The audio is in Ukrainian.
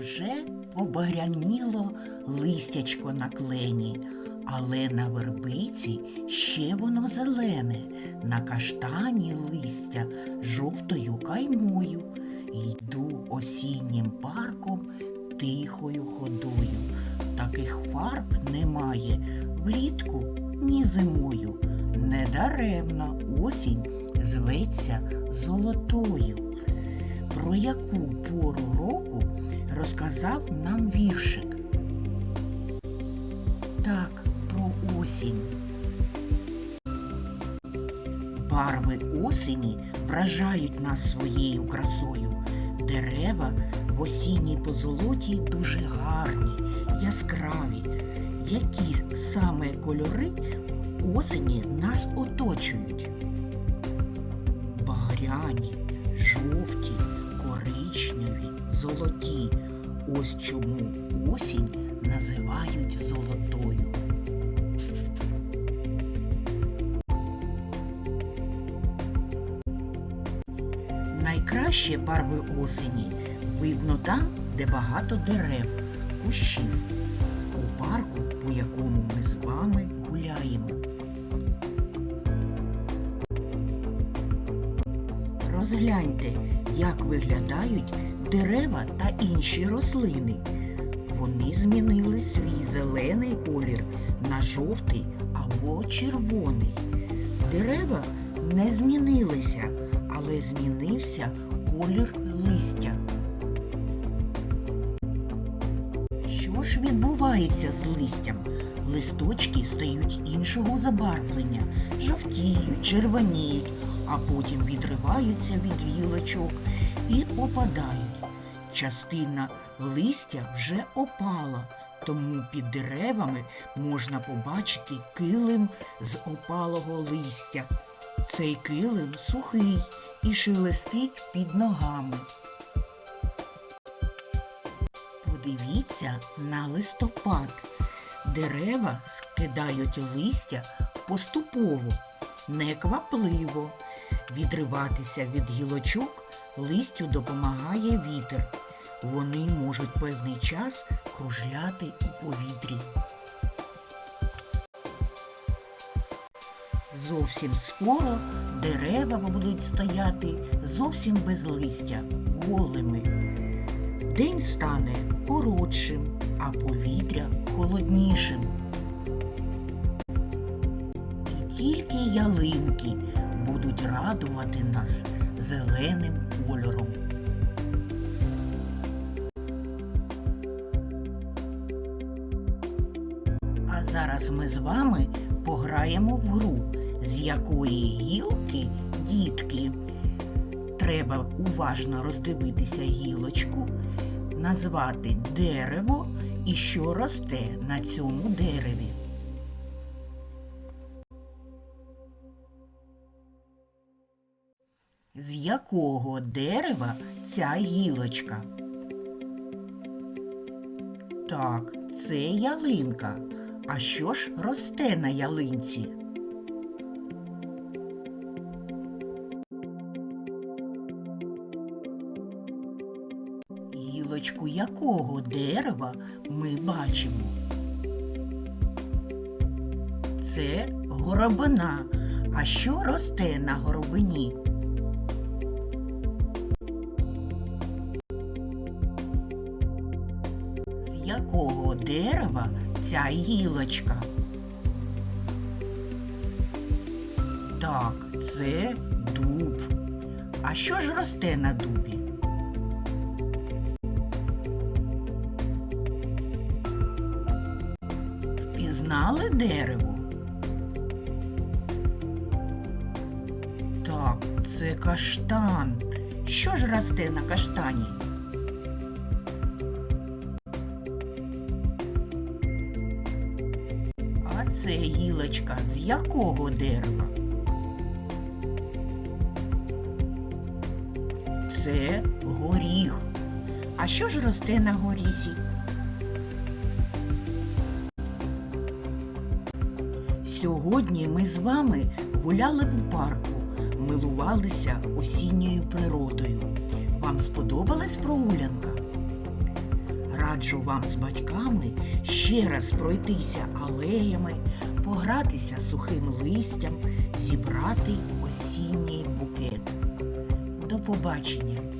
Вже побагряніло листячко на клені, але на вербиці ще воно зелене, на каштані листя жовтою каймою. Йду осіннім парком тихою ходою. Таких фарб немає влітку ні зимою. Недаремно осінь зветься золотою. Про яку пору року розказав нам віршик? Так, про осінь. Барви осені вражають нас своєю красою. Дерева в осінній позолоті дуже гарні, яскраві. Які саме кольори осені нас оточують? Багряні, жовті, коричневі, золоті. Ось чому осінь називають золотою. Найкраще барви осені видно там, де багато дерев, кущів, у парку, по якому ми з вами гуляємо. Розгляньте, як виглядають дерева та інші рослини. Вони змінили свій зелений колір на жовтий або червоний. Дерева не змінилися, але змінився колір листя. Що ж відбувається з листям? Листочки стають іншого забарвлення, жовтіють, червоніють, а потім відриваються від гілочок і опадають. Частина листя вже опала, тому під деревами можна побачити килим з опалого листя. Цей килим сухий і шелестить під ногами. Подивіться на листопад. Дерева скидають листя поступово, неквапливо. Відриватися від гілочок листю допомагає вітер. Вони можуть певний час кружляти у повітрі. Зовсім скоро дерева будуть стояти зовсім без листя, голими. День стане коротшим, а повітря холоднішим. І тільки ялинки будуть радувати нас зеленим кольором. А зараз ми з вами пограємо в гру, з якої гілки дітки. Треба уважно роздивитися гілочку, назвати дерево і що росте на цьому дереві. З якого дерева ця гілочка? Так, це ялинка. А що ж росте на ялинці? Гілочку якого дерева ми бачимо? Це горобина. А що росте на горобині? Дерева ця гілочка? Так, це дуб. А що ж росте на дубі? Впізнали дерево? Так, це каштан. Що ж росте на каштані? А це гілочка з якого дерева? Це горіх. А що ж росте на горісі? Сьогодні ми з вами гуляли у парку, милувалися осінньою природою. Вам сподобалась прогулянка? Раджу вам з батьками ще раз пройтися алеями, погратися сухим листям, зібрати осінній букет. До побачення!